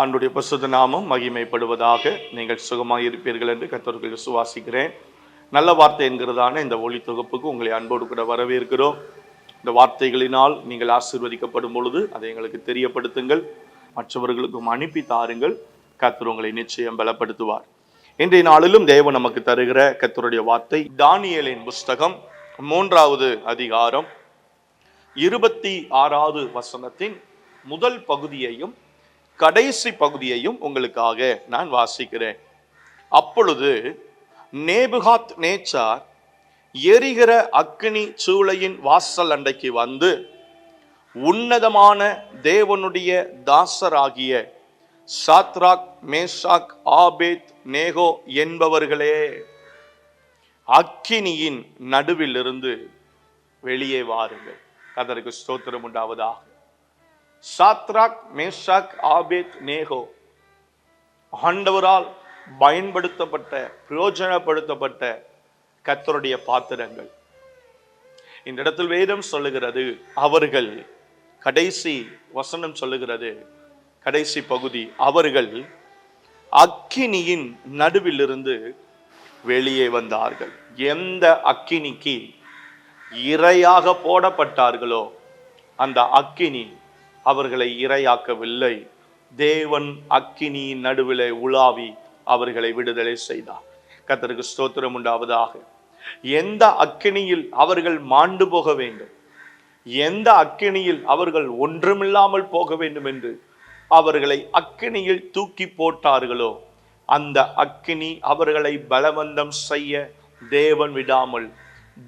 ஆண்டுடைய பசுத நாமம் மகிமைப்படுவதாக நீங்கள் சுகமாக இருப்பீர்கள் என்று கத்தருக்கு விசுவாசிக்கிறேன். நல்ல வார்த்தை என்கிறதான இந்த ஒளி தொகுப்புக்கு உங்களை அன்போடு கூட வரவேற்கிறோம். இந்த வார்த்தைகளினால் நீங்கள் ஆசீர்வதிக்கப்படும் பொழுது அதை எங்களுக்கு தெரியப்படுத்துங்கள். மற்றவர்களுக்கும் அனுப்பி தாருங்கள். கத்தர் உங்களை நிச்சயம் பலப்படுத்துவார். இன்றைய நாளிலும் தேவன் நமக்கு தருகிற கத்தருடைய வார்த்தை தானியலின் புஸ்தகம் மூன்றாவது அதிகாரம் இருபத்தி ஆறாவது வசனத்தின் முதல் பகுதியையும் கடைசி பகுதியையும் உங்களுக்காக நான் வாசிக்கிறேன். அப்பொழுது நேபுகாத் நேச்சார் எரிகிற அக்கினி சூளையின் வாசல் அண்டைக்கு வந்து உன்னதமான தேவனுடைய தாசராகிய சாத்ராக் மேஷாக் ஆபேத் நேகோ என்பவர்களே. அக்கினியின் நடுவில் இருந்து வெளியே வாருங்கள். கதருக்கு ஸ்தோத்திரம் உண்டாவதாக. Shadrach Meshach Abednego. ஆண்டவரால் பயன்படுத்தப்பட்ட பிரயோஜனப்படுத்தப்பட்ட கத்தருடைய பாத்திரங்கள். இந்த இடத்தில் வேதம் சொல்லுகிறது அவர்கள் கடைசி வசனம் சொல்லுகிறது கடைசி பகுதி அவர்கள் அக்கினியின் நடுவிலிருந்து வெளியே வந்தார்கள். எந்த அக்கினிக்கு இரையாக போடப்பட்டார்களோ அந்த அக்கினி அவர்களை இரையாக்கவில்லை. தேவன் அக்கினி நடுவிலே உலாவி அவர்களை விடுதலை செய்தார். கத்தருக்கு ஸ்தோத்திரம் உண்டாவதாக. எந்த அக்கினியில் அவர்கள் மாண்டு போக வேண்டும்? எந்த அக்கினியில் அவர்கள் ஒன்றுமில்லாமல் போக வேண்டும் என்று அவர்களை அக்கினியில் தூக்கி போட்டார்களோ அந்த அக்கினி அவர்களை பலவந்தம் செய்ய தேவன் விடாமல்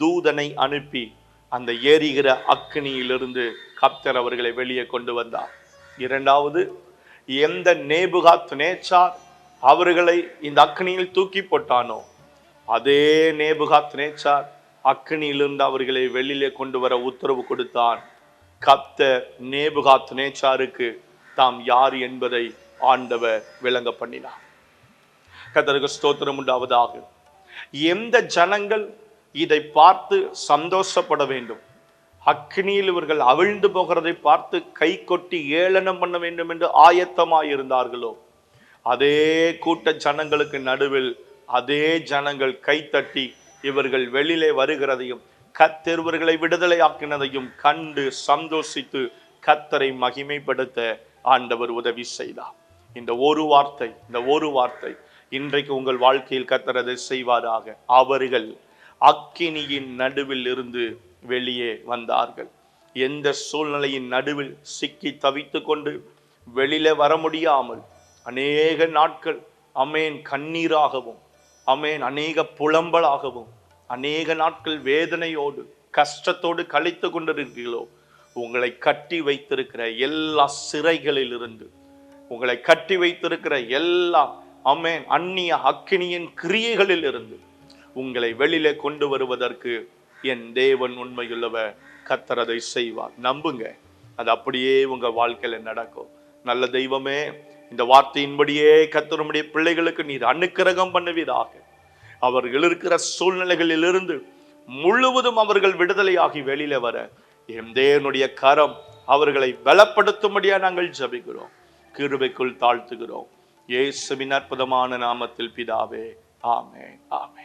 தூதனை அனுப்பி அந்த எரிகிற அக்னியிலிருந்து கப்தர் அவர்களை வெளியே கொண்டு வந்தார். இரண்டாவது எந்த நேபுகாத் நேச்சார் அவர்களை இந்த அக்னியில் தூக்கி போட்டானோ அதே நேபுகாத் நேச்சார் அக்னியிலிருந்து அவர்களை வெளியிலே கொண்டு வர உத்தரவு கொடுத்தான். கப்தர் நேபுகாத் நேச்சாருக்கு தாம் யார் என்பதை ஆண்டவர் விளங்க பண்ணினார். கத்தருக்கு ஸ்தோத்திரம் உண்டாவதாக. எந்த ஜனங்கள் இதை பார்த்து சந்தோஷப்பட வேண்டும். அக்னியில் இவர்கள் அவிழ்ந்து போகிறதை பார்த்து கை கொட்டி ஏளனம் பண்ண வேண்டும் என்று ஆயத்தமாய் இருந்தார்களோ அதே கூட்ட ஜனங்களுக்கு நடுவில் அதே ஜனங்கள் கைத்தட்டி இவர்கள் வெளியிலே வருகிறதையும் கத்தெருவர்களை விடுதலை ஆக்கினதையும் கண்டு சந்தோஷித்து கத்தரை மகிமைப்படுத்த ஆண்டவர் உதவி செய்தார். இந்த ஒரு வார்த்தை இந்த ஒரு வார்த்தை இன்றைக்கு உங்கள் வாழ்க்கையில் கத்தரதை செய்வாராக. அவர்கள் அக்கினியின் நடுவில் இருந்து வெளியே வந்தார்கள். எந்த சூழ்நிலையின் நடுவில் சிக்கி தவித்து கொண்டு வெளியில வர முடியாமல் அநேக நாட்கள் அமேன் கண்ணீராகவும் அமேன் அநேக புலம்பலாகவும் அநேக நாட்கள் வேதனையோடு கஷ்டத்தோடு கழித்து கொண்டிருக்கிறீர்களோ உங்களை கட்டி வைத்திருக்கிற எல்லா சிறைகளில் இருந்து உங்களை கட்டி வைத்திருக்கிற எல்லா அமேன் அந்நிய அக்கினியின் கிரியைகளில் இருந்து உங்களை வெளியிலே கொண்டு வருவதற்கு என் தேவன் உண்மையுள்ளவர் கத்தர் அதை செய்வார். நம்புங்க அது அப்படியே உங்க வாழ்க்கையில நடக்கும். நல்ல தெய்வமே இந்த வார்த்தையின்படியே கத்தருடைய பிள்ளைகளுக்கு நீர் அனுக்கிரகம் பண்ணுவீராக. அவர்கள் இருக்கிற சூழ்நிலைகளிலிருந்து முழுவதும் அவர்கள் விடுதலையாகி வெளியில வர என் தேவனுடைய கரம் அவர்களை பலப்படுத்தும்படியா நாங்கள் ஜபிக்கிறோம். கிருபைக்குள் தாழ்த்துகிறோம். இயேசுவின் அற்புதமான நாமத்தில் பிதாவே ஆமே ஆமே